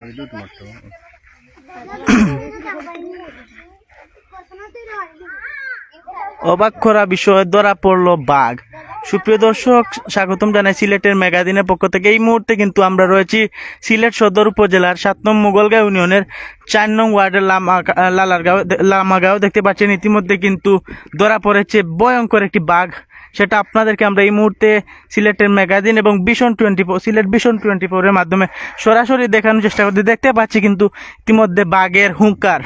অবাক করা বিষয় ধরা পড়ল বাঘ। সুপ্রিয় দর্শক, স্বাগতম জানাই সিলেটের ম্যাগাজিনের পক্ষ থেকে। এই মুহূর্তে কিন্তু আমরা রয়েছি সিলেট সদর উপজেলার সাত নং মুগলগাঁও ইউনিয়নের চার নং ওয়ার্ডের লামা, লালারগাঁও, লামাগাঁও দেখতে পাচ্ছেন। ইতিমধ্যে কিন্তু ধরা পড়েছে ভয়ঙ্কর একটি বাঘ। সেটা আপনাদেরকে আমরা এই মুহূর্তে সিলেটের ম্যাগাজিন এবং ভীষণ টোয়েন্টি ফোর সিলেট ভীষণ টোয়েন্টি ফোরের মাধ্যমে সরাসরি দেখানোর চেষ্টা করতে দেখতে পাচ্ছি কিন্তু ইতিমধ্যে বাঘের হুঙ্কার।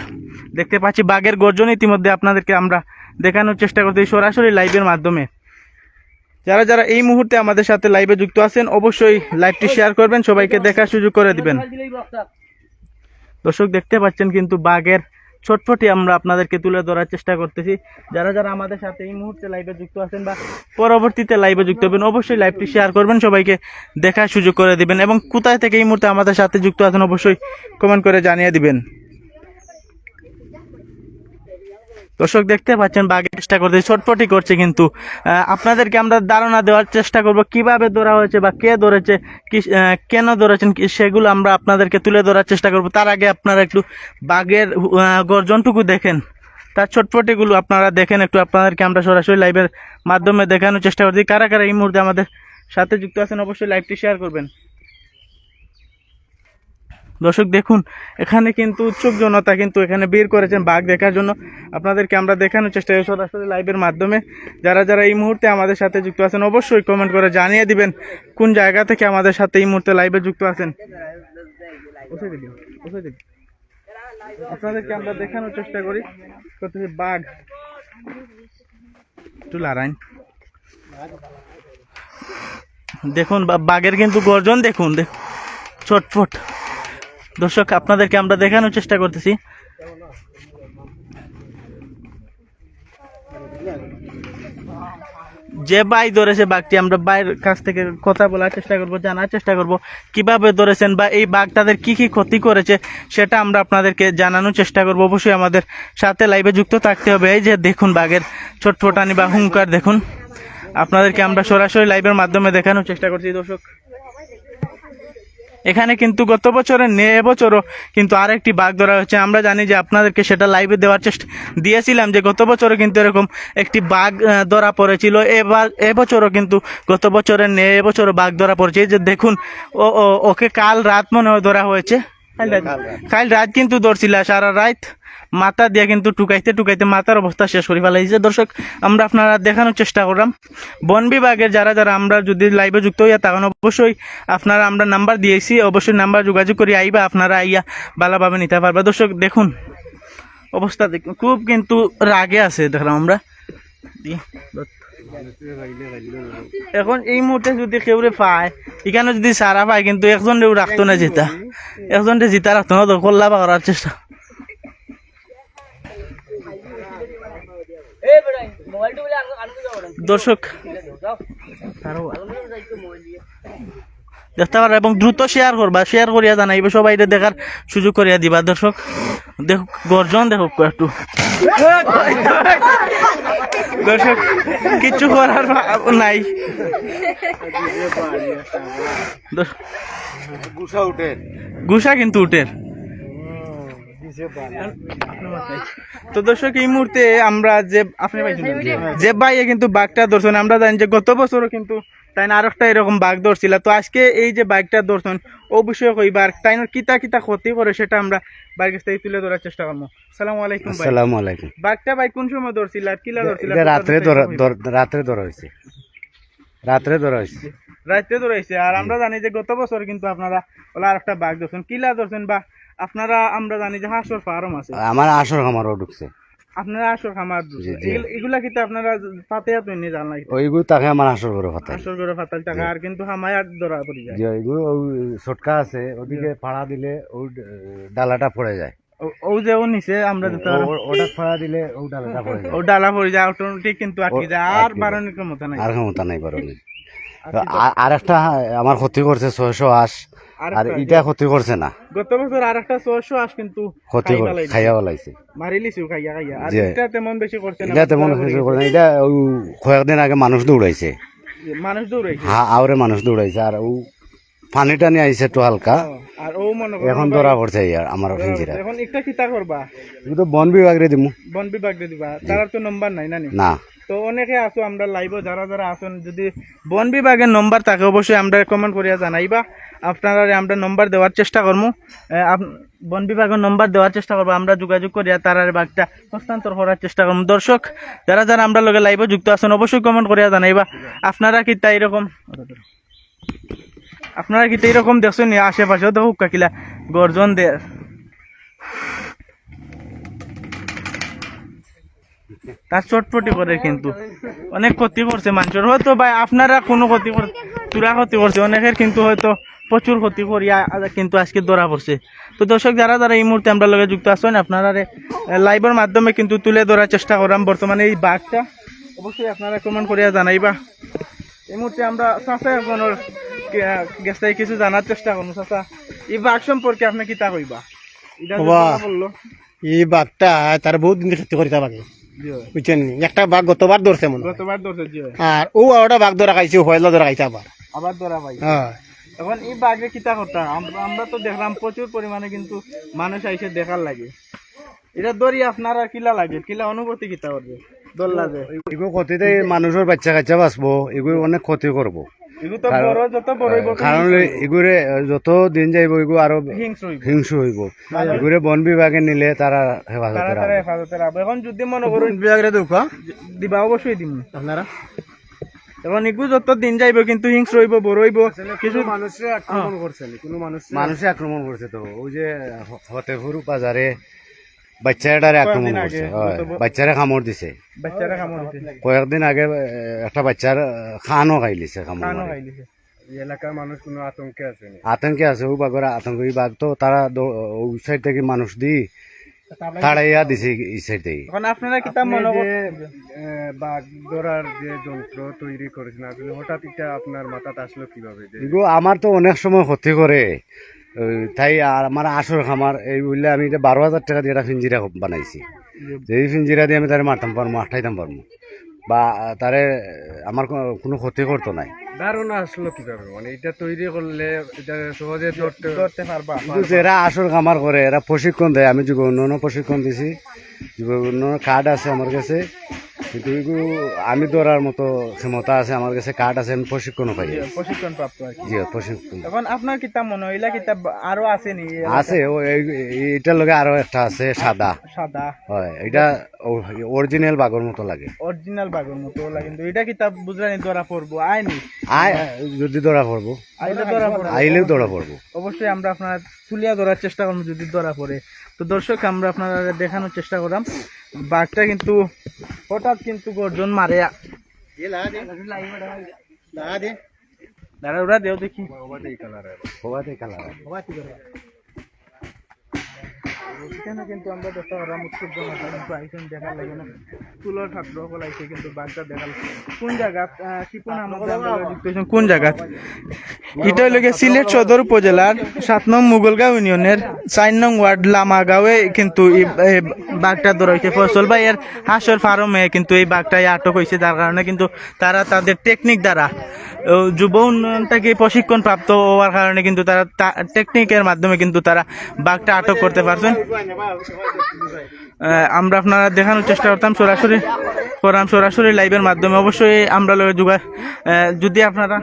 দেখতে পাচ্ছি বাঘের গর্জন ইতিমধ্যে আপনাদেরকে আমরা দেখানোর চেষ্টা করতে সরাসরি লাইভের মাধ্যমে। যারা যারা এই মুহূর্তে আমাদের সাথে লাইভে যুক্ত আছেন, অবশ্যই লাইভটি শেয়ার করবেন, সবাইকে দেখার সুযোগ করে দিবেন। দর্শক, দেখতে পাচ্ছেন কিন্তু বাঘের ছটফটি আমরা আপনাদেরকে তুলে ধরার চেষ্টা করতেছি। যারা যারা আমাদের সাথে এই মুহূর্তে লাইভে যুক্ত আছেন বা পরবর্তীতে লাইভে যুক্ত হবেন, অবশ্যই লাইভটি শেয়ার করবেন, সবাইকে দেখার সুযোগ করে দিবেন এবং কোথায় থেকে এই মুহূর্তে আমাদের সাথে যুক্ত আছেন অবশ্যই কমেন্ট করে জানিয়ে দিবেন। দর্শক, দেখতে পাচ্ছেন বাঘের চেষ্টা করতে ছটফটি করছে কিন্তু আপনাদেরকে আমরা ধারণা দেওয়ার চেষ্টা করব কীভাবে ধরা হয়েছে বা কে ধরেছে, কি কেন ধরেছেন সেগুলো আমরা আপনাদেরকে তুলে ধরার চেষ্টা করব। তার আগে আপনারা একটু বাঘের গর্জনটুকু দেখেন। তার ছটফটিগুলো আপনারা দেখেন, একটু আপনাদেরকে আমরা সরাসরি লাইভের মাধ্যমে দেখানোর চেষ্টা করছি। কারা কারা এই মুহূর্তে আমাদের সাথে যুক্ত আছেন, অবশ্যই লাইভটি শেয়ার করবেন। দর্শক, দেখুন, এখানে কিন্তু উৎসুক জনতা কিন্তু এখানে বের করেছেন বাঘ দেখার জন্য। আপনাদেরকে আমরা দেখানোর চেষ্টা করি সরাসরি লাইভের মাধ্যমে। যারা যারা এই মুহূর্তে আমাদের সাথে যুক্ত আছেন, অবশ্যই কমেন্ট করে জানিয়ে দিবেন কোন জায়গা থেকে আমাদের সাথে এই মুহূর্তে লাইভে যুক্ত আছেন। আপনাদেরকে আমরা দেখানোর চেষ্টা করি। করতেছি বাঘ? একটু লারাইন দেখুন বাঘের কিন্তু গর্জন, দেখুন দেখুন ছটফট। দর্শক, আপনাদেরকে আমরা দেখানোর চেষ্টা করতেছি। যে বাই ধরেছে বাঘটি, আমরা বাইরের কাছ থেকে কথা বলার চেষ্টা করব, জানার চেষ্টা করব। কীভাবে ধরেছেন বা এই বাঘ তাদের কি কি ক্ষতি করেছে, সেটা আমরা আপনাদেরকে জানানোর চেষ্টা করব। অবশ্যই আমাদের সাথে লাইভে যুক্ত থাকতে হবে। এই যে দেখুন বাঘের ছোটফোটানি বা হুঙ্কার, দেখুন। আপনাদেরকে আমরা সরাসরি লাইভের মাধ্যমে দেখানোর চেষ্টা করছি, দর্শক। এখানে কিন্তু গত বছরের নে এবছরও কিন্তু আরেকটি বাঘ ধরা হয়েছে। আমরা জানি যে আপনাদেরকে সেটা লাইভে দেওয়ার চেষ্টা দিয়েছিলাম যে গত বছরও কিন্তু এরকম একটি বাঘ ধরা পড়েছিল। এবার এবছরও কিন্তু গত বছরের নে এবছরও বাঘ ধরা পড়েছে। যে দেখুন ও ওকে কাল রাত মনে হয় ধরা হয়েছে। কাল রাত। কাল রাত কিন্তু ধরছিল সারা রাত। মাথা দিয়ে কিন্তু টুকাইতে টুকাইতে মাথার অবস্থা শেষ করে ফেলাইছে দর্শক, আমরা আপনারা দেখানোর চেষ্টা করলাম। বন বিভাগের যারা যারা আমরা যদি লাইভে যুক্ত হইয়া তখন অবশ্যই আপনারা আমরা নাম্বার দিয়েছি। অবশ্যই নাম্বার যোগাযোগ করি আইবা, আপনারা আইয়া ভালোভাবে নিতে পারবা। দর্শক, দেখুন, অবস্থা দেখুন, খুব কিন্তু রাগে আছে, দেখলাম আমরা। এখন এই মুহূর্তে যদি কেউ পায়, এখানে যদি সারা পায়, কিন্তু একজন রাখতো না জিতা। একজন জিতা রাখতো না, তো কল্লা বা করার চেষ্টা। দর্শক দেখতে পারো এবং দ্রুত শেয়ার করবা শেয়ার করিয়া জানাইবে সবাই দেখার সুযোগ করিয়া দিবা। দর্শক দেখ গর্জন দেখো একটু। দর্শক কিছু করার নাই। দর্শক, গুসা উঠে গুসা কিন্তু উঠের। তো দর্শক এই মুহূর্তে আমরা যে আপনি যে ভাইয়ে কিন্তু বাঘটা ধরছেন আমরা জানি যে গত বছরও কিন্তু তাই না আরেকটা এরকম বাঘ ধরছিল। তো আজকে এই যে বাইকটা ধরছেন ও বিষয়ে কইবার তাই না কিতা কিতা ক্ষতি করে সেটা আমরা বাইক কাছ থেকে তুলে ধরার চেষ্টা করব। সালাম আলাইকুম ভাই। আসসালামু আলাইকুম। বাঘটা ভাই কোন সময় ধরছিল আর কিলা ধরছিল? এটা রাত্রে ধরা ধর- রাত্রে ধরা হয়েছে। রাত্রে ধরা হয়েছে। রাত্রে আর আমরা জানি যে গত বছর কিন্তু আপনারা ওলা আর একটা বাঘ ধরছেন। কিলা ধরছেন বা আপনারা আমরা জানি যে হাঁসর ফার্ম আছে। আমার আসর খামারও ঢুকছে। আপনারা আসর খামার। এগুলা- কিন্তু আপনারা পাতে আপনি নিয়ে জান লাগে ওইগুলো তাকে আমার আসর করে ফাতাই আসর করে টাকা আর কিন্তু হামায় আর ধরা পড়ে যায়। আছে ওদিকে ফাড়া দিলে ওই ডালাটা পড়ে যায়। ও- ও যে ও নিচে আমরা যেতে ও- ও- ওটা ফাড়া দিলে ওই ডালাটা পড়ে যায়। ও ডালা পড়ে যায় অটোমেটিক কিন্তু আটকে যায়। আর আটকে যায়। বারণের মতো নাই। আর ক্ষমতা নাই বারণের আর একটা আমার ক্ষতি করছে ছয়শো আশ আর এটা ক্ষতি করছে না। গত বছর আর একটা ছয়শো আস কিন্তু ক্ষতি খাইয়া বলাইছে মারি লিছু খাইয়া খাইয়া। আর এটা তেমন বেশি করছে না। এটা তেমন কিছু করে না। এটা ওই কয়েকদিন আগে মানুষ দৌড়াইছে। মানুষ দৌড়াইছে। হা আওরে মানুষ দৌড়াইছে। আর ও পানি টানি আইছে একটু হালকা। আর ও মনে এখন ধরা পড়ছে ইয়ার আমার পিঞ্জিরা এখন একটা কিতা করবা? তো বন বিভাগে দিমু। বন বিভাগ দিবা। তার তো নম্বর নাই না নি? তো অনেকে আছো, আমরা লাইভ যারা যারা আছেন, যদি বন বিভাগের নম্বর থাকে, অবশ্যই আমরা কমেন্ট করিয়া জানাইবা। আপনারা আমরা নম্বর দেওয়ার চেষ্টা করব বন বিভাগের নম্বর দেওয়ার চেষ্টা করব, আমরা যোগাযোগ করিয়া তারার বাঘটা হস্তান্তর করার চেষ্টা করব দর্শক, যারা যারা আমরা লগে লাইভে যুক্ত আছেন, অবশ্যই কমেন্ট করিয়া জানাইবা। আপনারা কি তাই এরকম আপনারা কি এরকম দেখছেন? আশেপাশেও তো হুক্কা কিলা গর্জন দের তার চটপটি করে কিন্তু। অনেক ক্ষতি করছে মানুষের। হয়তো ভাই আপনারা কোনো ক্ষতি কর তুরা ক্ষতি করছে। অনেকের কিন্তু হয়তো প্রচুর ক্ষতি করিয়া কিন্তু আজকে ধরা পড়ছে। তো দর্শক যারা যারা এই মুহূর্তে আমরা লগে যুক্ত আছেন আপনারা লাইভের মাধ্যমে কিন্তু তুলে ধরার চেষ্টা করাম। বর্তমানে এই বাঘটা। অবশ্যই আপনারা কমেন্ট করিয়া জানাইবা। এই মুহূর্তে আমরা চাষা একজনের গেছে কিছু জানার চেষ্টা করব চাষা এই বাঘ সম্পর্কে আপনি কইবা? বাবা। ধরা পড়ল, এই বাঘটা তার বহুত দিন ক্ষতি করিতে হয়। বুঝছেন? একটা বাঘ গতবার ধরছে মনে। গতবার ধরছে আর ও আরোটা বাঘ ধরা খাইছে হয়লা ধরা খাইছে আবার। আবার ধরা পাই হ্যাঁ। এখন এই বাঘে কিতা করতাম আমরা তো দেখলাম প্রচুর পরিমাণে কিন্তু মানুষ আইসে দেখার লাগে। এটা দড়ি আপনার আর কিলা লাগে? কিলা অনুভূতি কিতা করবে? দোল্লা যে এগুলো ক্ষতিতে মানুষের বাচ্চা কাচ্চা বাঁচবো এগুলো অনেক ক্ষতি করব। কারণ এগুলো যত দিন যাইব এগুলো আরও হিংসু হইব। এগুলো বন বিভাগে নিলে তারা হেফাজতে রাখবে এখন যদি মনে করুন বিভাগের দুঃখ দিবা অবশ্যই দিম। আপনারা? এখন এগুলো যত দিন যাইব কিন্তু হিংস্র হইব বড় হইব কিছু মানুষের আক্রমণ করছে কোনো মানুষ মানুষে আক্রমণ করছে তো। ওই যে ফতেপুর বাজারে বাচ্চাটারে আক্রমণ করছে হয়, বাচ্চারে কামড় দিছে। কয়েকদিন আগে একটা বাচ্চার খানও খাই লিছে এলাকার মানুষ কোনো আতঙ্কে আছে আতঙ্কে আছে ওই বাঘের আতঙ্ক বাঘ তো তারা দ- ওই সাইড থেকে মানুষ দি তাড়াইয়া দিছে এই সাইড থেকে। আপনারা কিতা মনে করেন বাঘ ধরার যে যন্ত্র তৈরি করেছেন হঠাৎ এটা আপনার মাথাতে আসলো কীভাবে এগুলো আমার তো অনেক সময় ক্ষতি করে তাই আর আমার আসর খামার এই বললে আমি এটা বারো হাজার টাকা দিয়ে একটা ফিঞ্জিরা বানাইছি। যে এই ফিঞ্জিরা দিয়ে আমি তারে মারতাম পারব আঠাইতাম পারব বা তারে আমার কোনো- কোনো ক্ষতি করতো নাই। ধারণা আসলো কীভাবে? মানে এটা তৈরি করলে এটা সহজে ধরতে ধরতে পারবা যারা আসর খামার করে এরা প্রশিক্ষণ দেয়। আমি যুব উন্নয়ন প্রশিক্ষণ দিছি। যুব উন্নয়ন কার্ড আছে আমার কাছে। কিন্তু আমি ধরার মতো ক্ষমতা আছে আমার কাছে কার্ড আছে আমি প্রশিক্ষণও পাই। প্রশিক্ষণ প্রাপ্ত আর জি প্রশিক্ষণ। এখন আপনার কিতাব মনে হইলা কিতাব আরও আছে নি? আছে এইটার লগে আরও একটা আছে সাদা। সাদা। হয় এটা অরিজিনাল বাঘর মতো লাগে। অরিজিনাল বাগের মতো লাগে কিন্তু এটা কিতাব বুঝলানি ধরা পড়ব? আইনি আয় যদি ধরা পড়ব। আইলে ধরা পড়ব। আইলেও ধরা পড়ব। অবশ্যই আমরা আপনার তুলিয়া ধরার চেষ্টা করব যদি ধরা পড়ে। তো দর্শক আমরা আপনারা দেখানোর চেষ্টা করলাম। বাঘটা কিন্তু হঠাৎ কিন্তু গর্জন মারে দাঁড়া ওরা দেও দেখি হওয়াতে কালার এখানে কিন্তু আমরা দেখতে পারলাম উৎসব জনতা কিন্তু আইসেন দেখার লাগে না। তুলোর ছাত্র সকল আইসে কিন্তু বাঘটা দেখাল কোন জায়গা? শিপন আমাদের কোন জায়গা? এটা গিয়ে সিলেট সদর উপজেলার সাত নং মুগলগাঁও ইউনিয়নের চার নং ওয়ার্ড লামাগাঁওয়ে কিন্তু এই বাঘটা ধরা হয়েছে ফসল ভাই এর হাঁসের ফার্মে কিন্তু এই বাঘটাই আটক হয়েছে। যার কারণে কিন্তু তারা তাদের টেকনিক দ্বারা যুব উন্নয়নটাকে প্রশিক্ষণ প্রাপ্ত হওয়ার কারণে কিন্তু তারা টেকনিকের মাধ্যমে কিন্তু তারা বাঘটা আটক করতে পারছেন। আমরা আপনারা দেখানোর চেষ্টা করতাম সরাসরি করাম সরাসরি লাইভের মাধ্যমে। অবশ্যই আমরা যোগা যদি আপনারা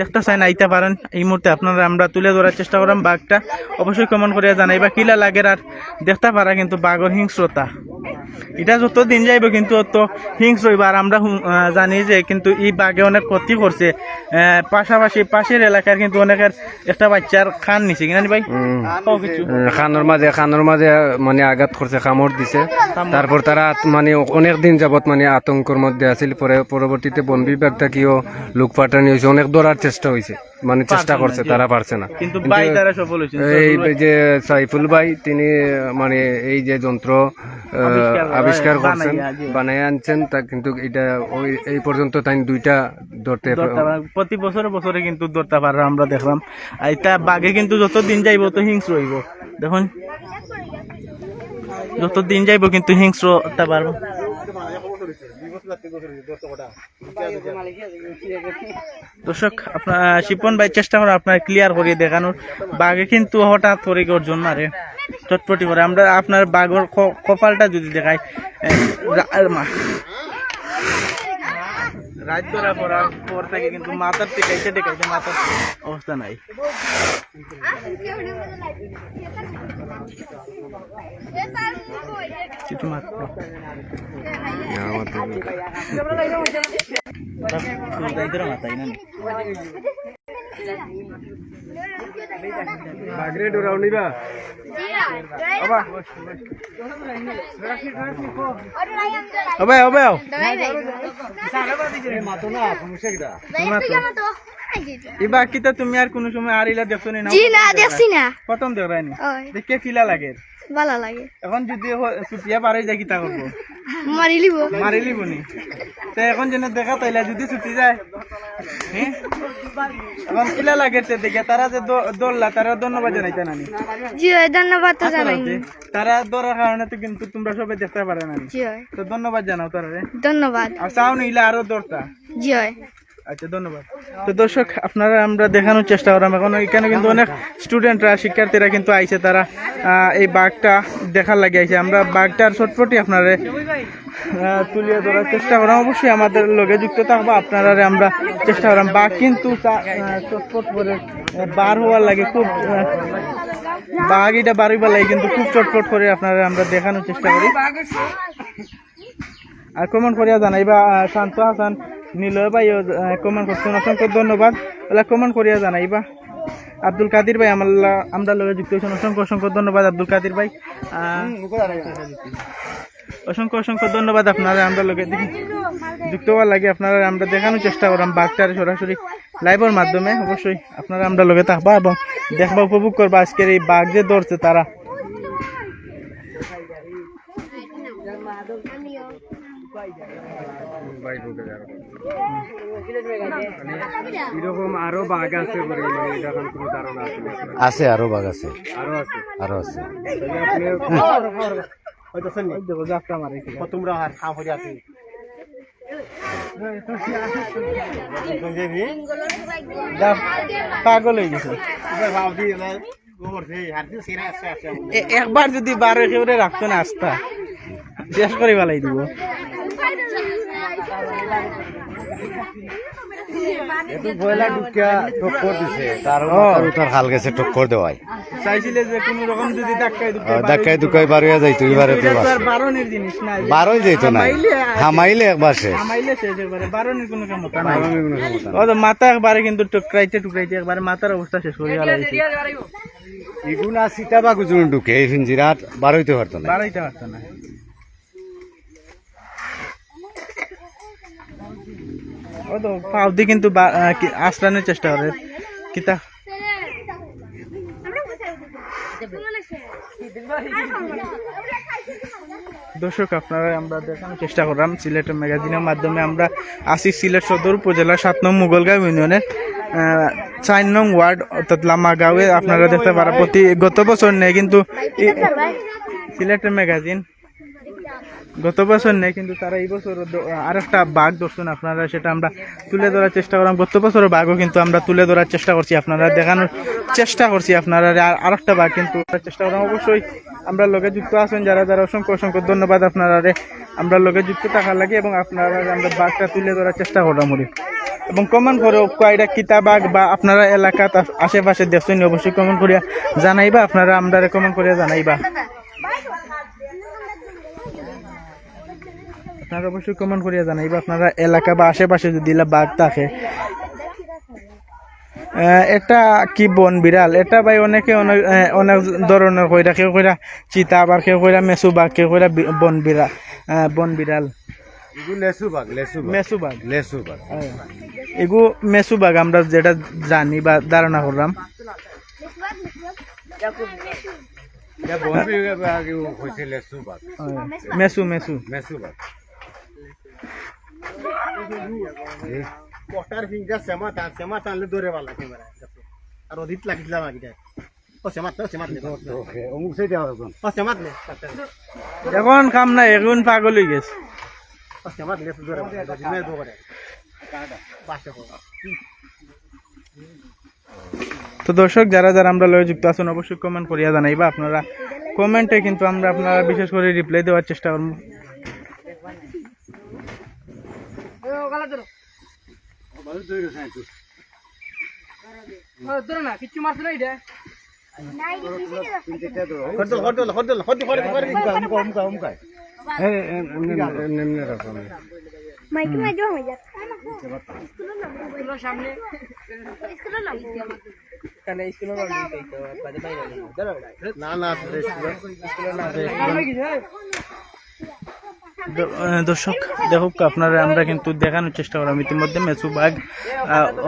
দেখতে চাই না আইতে পারেন, এই মুহূর্তে আপনারা আমরা তুলে ধরার চেষ্টা করাম বাঘটা। অবশ্যই কমন করে জানাইবা, কিলা লাগের আর দেখতে পারা কিন্তু বাঘর হিংস্রতা। এটা যত দিন যাইব কিন্তু অত হিংস্র হইব। আর আমরা জানি যে কিন্তু এই বাঘে অনেক ক্ষতি করছে। পাশাপাশি পাশের এলাকার কিন্তু অনেকের একটা বাচ্চার খান নিছে কিনা ভাই? খানোর মাঝে খানোর মাঝে মানে আঘাত করছে কামড় দিছে। তারপর তারা মানে অনেক দিন যাবত মানে আতঙ্কর মধ্যে আছিল। পরে পরবর্তীতে বন বিভাগ থেকেও লোক পাঠানি হয়েছে। অনেক ধরার চেষ্টা হয়েছে। মানে চেষ্টা করছে তারা পারছে না। কিন্তু বাই তারা সফল হয়েছে এই যে সাইফুল ভাই তিনি মানে এই যে যন্ত্র আবিষ্কার- আবিষ্কার করছেন বানাই আনছেন তা কিন্তু এটা ওই এই পর্যন্ত তাই দুইটা ধরতে প্রতি বছরে বছরে কিন্তু ধরতে পারে আমরা দেখলাম। এটা বাঘে কিন্তু যত দিন যাইব তত হিংস্র হইব। দেখুন যত দিন যাইব কিন্তু হিংস্র হতে পারব। দর্শক আপনার শিপন ভাই চেষ্টা করে আপনার ক্লিয়ার করিয়ে দেখানোর। বাঘে কিন্তু হঠাৎ করে গর্জন মারে। চটপটি করে। আমরা আপনার বাঘর কপালটা যদি দেখাই রাত ধরা পড়ার পর কিন্তু মাথার টেকাইতে টেকাইতে মাথার অবস্থা নাই। কিছু মাত্র ডোরাও নিবা। ইবা কিতা তুমি আর কোনো সময় আর ইলা দেখছ না জি না দেখছি না। প্রথম দেখরানি দেখে কিলা লাগে? ভালো লাগে। এখন যদি সুপিয়া পারে যায় কিতা করব? মারি লিব। মারি লিব নি? তে এখন যেন দেখা তাইলা যদি ছুটি যায়? এখন কিলা লাগে তে দেখে তারা যে দৌড়লা তারা ধন্যবাদ জানাইতে নানি। জি হয় ধন্যবাদ তো জানাই। তারা দৌড়ার কারণে তো কিন্তু তোমরা সবাই দেখতে পারে না জি তো ধন্যবাদ জানাও তারা ধন্যবাদ। আর চাও নিলে আরও দৌড়তা জি হয়। আচ্ছা ধন্যবাদ। তো দর্শক, আপনারা আমরা দেখানোর চেষ্টা করলাম। এখন এখানে কিন্তু অনেক স্টুডেন্টরা শিক্ষার্থীরা কিন্তু আইছে, তারা এই বাঘটা দেখার লাগে আইছে। আমরা বাঘটার ছটফটি আপনারা তুলিয়ে ধরার চেষ্টা করলাম। অবশ্যই আমাদের লগে যুক্ত থাকব আপনারা আমরা চেষ্টা করলাম। বাঘ কিন্তু চটপট করে বার হওয়ার লাগে। খুব বাঘ এটা বার হইবার লাগে, কিন্তু খুব চটপট করে আপনারা আমরা দেখানোর চেষ্টা করি। আর করিয়া জানাইবা শান্ত হাসান নিলয় ভাই কমেন্ট করছেন অসংখ্য ধন্যবাদ। ওলা কমেন্ট করিয়া জানাইবা। আব্দুল কাদির ভাই আমার আমরা লগে যুক্ত হয়েছেন। অসংখ্য অসংখ্য ধন্যবাদ আব্দুল কাদির ভাই। অসংখ্য অসংখ্য ধন্যবাদ আপনারা আমরা লগে। দেখি যুক্ত হওয়ার লাগে আপনারা আমরা দেখানোর চেষ্টা করলাম বাঘটার সরাসরি লাইভের মাধ্যমে। অবশ্যই আপনারা আমরা লগে থাকবা এবং দেখবা উপভোগ করবা আজকের এই বাঘ যে ধরছে তারা। এরকম আরও বাঘ আছে আছে। আরও বাঘ আছে। আরও আছে? আরও আছে। পাগল হয়ে গেছে। একবার যদি বারো একেবারে রাখতো না আস্থা শেষ করে বেলাই দিব। একটু বয়লা ঢুকিয়া টক্কর দিছে। তার মাথার উঠার হাল গেছে টক্কর চাইছিলে যে কোন রকম যদি ধাক্কায় আহ, ধাক্কায় দুকাই বারোয়া যাইতো এবারে তো। বারণের জিনিস যাইতো না। হামাইলে- হামাইলে একবার শেষ। আমাইলে শেষ একবারে বারণের কোনো ক্ষমতা নাই। বারোনের কোনো ক্ষমতা ও তো মাথা একবারে কিন্তু টুকরাইতে টুকরাইতে একবারে মাথার অবস্থা শেষ করে গেলাইছে ইগুনা সিটা বা গুজুন ঢুকে এই বারোইতে পারতো না। পারতো না। পাউদি কিন্তু আশ্রানোর চেষ্টা করে কিতা? দর্শক, আপনারা আমরা দেখানোর চেষ্টা করলাম সিলেটের ম্যাগাজিনের মাধ্যমে। আমরা আসি সিলেট সদর উপজেলা সাত নং মুঘলগাঁও ইউনিয়নের চার নং ওয়ার্ড, অর্থাৎ লামাগাঁওয়ে আপনারা দেখতে পারা প্রতি গত বছর নেই, কিন্তু সিলেটের ম্যাগাজিন গত বছর নেই, কিন্তু তারা এই বছর আর একটা বাঘ ধরছেন আপনারা, সেটা আমরা তুলে ধরার চেষ্টা করলাম। গত বছরের বাঘও কিন্তু আমরা তুলে ধরার চেষ্টা করছি, আপনারা দেখানোর চেষ্টা করছি আপনারা, আর আরেকটা বাঘ কিন্তু চেষ্টা করলাম। অবশ্যই আমরা লগে যুক্ত আছেন যারা যারা অসংখ্য অসংখ্য ধন্যবাদ আপনারা রে। আমরা লগে যুক্ত থাকার লাগে এবং আপনারা আমরা বাঘটা তুলে ধরার চেষ্টা করলাম ওরে এবং কমেন্ট করে কয়টা কিতা বাঘ বা আপনারা এলাকাত আশ- আশেপাশে দেখছেন, অবশ্যই কমেন্ট করিয়া জানাইবা। আপনারা আমরা কমেন্ট করিয়া জানাইবা। আপনারা অবশ্যই কমেন্ট করিয়া জানাইবা আপনারা এলাকা বা আশেপাশে যদি বাঘ থাকে। এটা কি বন বিড়াল? এটা ভাই অনেকে অনেক অনেক ধরনের কইরা কেউ কইরা চিতা আবার কেউ কইরা মেসু বাঘ কেউ কইরা বন বিড়াল বন বিড়াল। বাঘ এগু মেসু আমরা যেটা জানি বা ধারণা করলাম। মেসু মেসু। মেসু বাঘ। পটার ফিঙ্গার সেমা টান সেমা টানলে দৌড়ে ভালো একেবারে আর অধিক লাগিছিলাম আগে এখন কাম নাই এখন পাগল হয়ে গেছে তো দর্শক যারা যারা আমরা লয়ে যুক্ত আছেন অবশ্যই কমেন্ট করিয়া জানাইবা। আপনারা কমেন্টে কিন্তু আমরা আপনারা বিশেষ করে রিপ্লাই দেওয়ার চেষ্টা করব। মাইকে হয়ে যাক দ- আহ, দর্শক দেখুক আপনারা আমরা কিন্তু দেখানোর চেষ্টা করলাম। ইতিমধ্যে মেসু বাঘ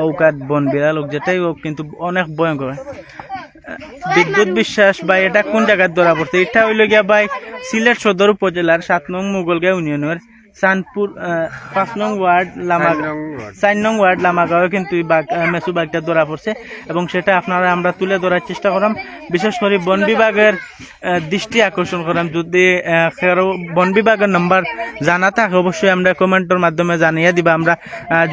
ঔকাত বন বিড়াল হোক যেটাই হোক কিন্তু অনেক ভয়ঙ্কর। বিদ্যুৎ বিশ্বাস বা এটা কোন জায়গায় ধরা পড়ছে? এটা হইল গিয়া বাই সিলেট সদর উপজেলার সাত নং মুগলগা ইউনিয়নের চাঁদপুর আহ, পাঁচ নং ওয়ার্ড লামাগাঁও চার নং ওয়ার্ড। লামাগাঁও কিন্তু মেসু বাঘটা ধরা পড়ছে। এবং সেটা আপনারা আমরা তুলে ধরার চেষ্টা করাম বিশেষ করে বন বিভাগের দৃষ্টি আকর্ষণ করাম যদি কারও বন বিভাগের নাম্বার জানা থাকে, অবশ্যই আমরা কমেন্টের মাধ্যমে জানিয়ে দিবা। আমরা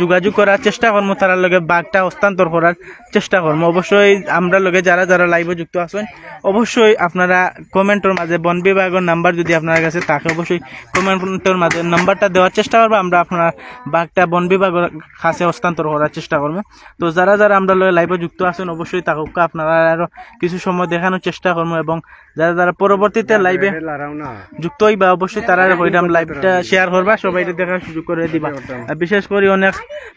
যোগাযোগ করার চেষ্টা করব তার লগে বাঘটা হস্তান্তর করার চেষ্টা করব। অবশ্যই আমরা লগে যারা যারা লাইভে যুক্ত আছেন, অবশ্যই আপনারা কমেন্টের মাঝে বন বিভাগের নাম্বার যদি আপনার কাছে থাকে, অবশ্যই কমেন্টের মাঝে নাম্বারটা দেওয়ার চেষ্টা করব। আমরা আপনার বাঘটা বন বিভাগের কাছে হস্তান্তর করার চেষ্টা করব। তো যারা যারা আমরা লগে লাইভে যুক্ত আছেন, অবশ্যই তাকে আপনারা আরও কিছু সময় দেখানোর চেষ্টা করব এবং যারা যারা পরবর্তীতে লাইভে যুক্ত হইবা অবশ্যই তারা হইরাম লাইভটা শেয়ার করবা সবাই দেখার সুযোগ করে দিবা। আর বিশেষ করে অনেক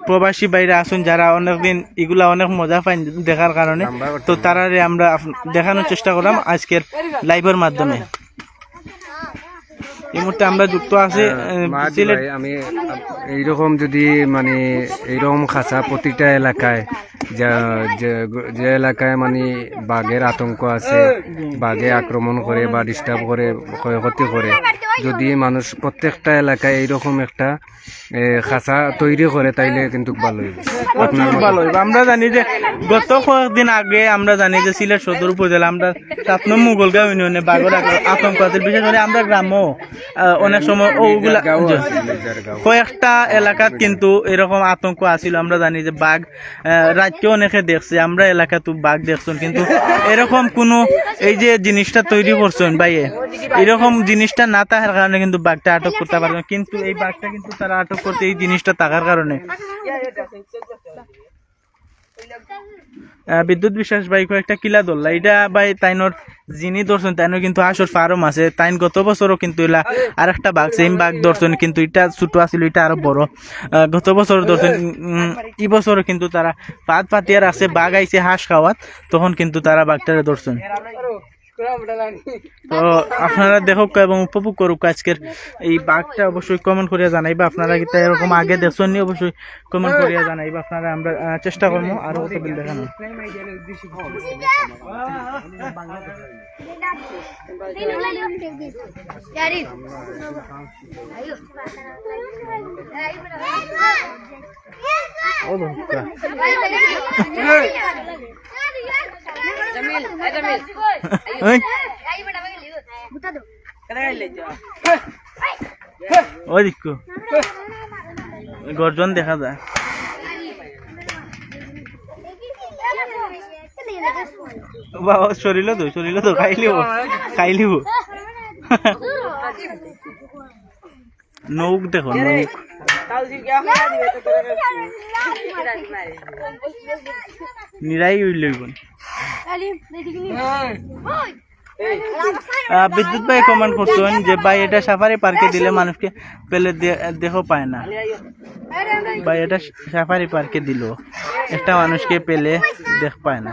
প্রবাসী বাইরে আসুন যারা অনেকদিন এগুলা অনেক মজা পাই দেখার কারণে। তো তারারে আমরা দেখানোর চেষ্টা করলাম আজকের লাইভের মাধ্যমে। এই মুহূর্তে আমরা যুক্ত আছি ভাই, আমি এইরকম যদি মানে এইরকম খাঁচা প্রতিটা এলাকায় যে এলাকায় মানে বাঘের আতঙ্ক আছে বাঘে আক্রমণ করে বা ডিস্টার্ব করে ক্ষয়ক্ষতি করে যদি মানুষ প্রত্যেকটা এলাকায় এইরকম একটা খাঁচা তৈরি করে তাইলে কিন্তু ভালো হইবে। ভালো হইবে। আমরা জানি যে গত কয়েকদিন আগে আমরা জানি যে সিলেট সদর উপজেলা আমরা নম্বর মুগলগাঁও ইউনিয়নে বাঘের আক- আতঙ্ক আছে বিশেষ করে আমরা গ্রামও আহ, অনেক সময় ওগুলা। কয়েকটা এলাকাত কিন্তু এরকম আতঙ্ক আছিল। আমরা জানি যে বাঘ রাতকে অনেকে দেখছে আমরা এলাকাতো বাঘ দেখছেন। কিন্তু এরকম কোনো এই যে জিনিসটা তৈরি করছেন ভাইয়ে এরকম জিনিসটা না থাকার কারণে কিন্তু বাঘটা আটক করতে পারবে। কিন্তু এই বাঘটা কিন্তু তারা আটক করতে এই জিনিসটা থাকার কারণে। বিদ্যুৎ বিশ্বাস ভাই কয়েকটা কিলা ধরলা। এটা ভাই তাইনর যিনি ধরছেন তাইনর কিন্তু আসর ফার্ম আছে। তাইন গত বছরও কিন্তু এলা আর একটা বাঘ সেম বাঘ ধরছেন কিন্তু এটা ছোট আছিল এটা আরও বড়। গত বছর ধরছেন এই বছরও কিন্তু তারা পাত পাতিয়ার আছে বাঘ আইছে হাঁস খাওয়াত তখন কিন্তু তারা বাঘটারে ধরছেন। তো আপনারা দেখুক এবং উপভোগ করুক আজকের এই বাঘটা অবশ্যই কমেন্ট করিয়া জানাইবা। আপনারা কি তা এরকম আগে দেখছেন অবশ্যই কমেন্ট করিয়া জানাইবা। আপনারা আমরা চেষ্টা করব আরও কত বিল দেখানো ও। ওই, ওই দিকু গর্জন দেখা যায় বাবা শরীর তো শরীর তো খাইলিব খাইলিব নৌক দেখো নৌক নিরাই বিদ্যুৎ ভাই কমেন্ট করছেন যে, ভাই, এটা সাফারি পার্কে দিলে মানুষকে পেলে দেহ পায় না। ভাই, এটা সাফারি পার্কে দিল। একটা মানুষকে পেলে দেখ পায় না।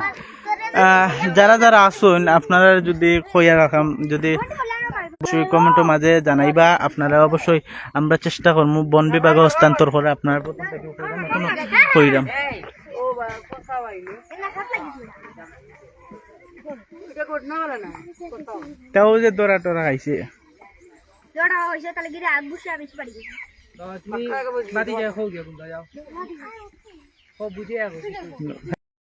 যারা যারা আসুন আপনারা যদি খইয়া রাখাম যদি অবশ্যই কমেন্টের মাঝে জানাইবা। আপনারা অবশ্যই আমরা চেষ্টা করব বন বিভাগে হস্তান্তর করে আপনারা কইরাম। তাও যে দৌড়া টোরা খাইছে। জোড়া হয়েছে তাহলে গিয়ে আগ বসে আমি পারি বাতি যায় হোক গিয়া কোনটা যাও। ও বুঝে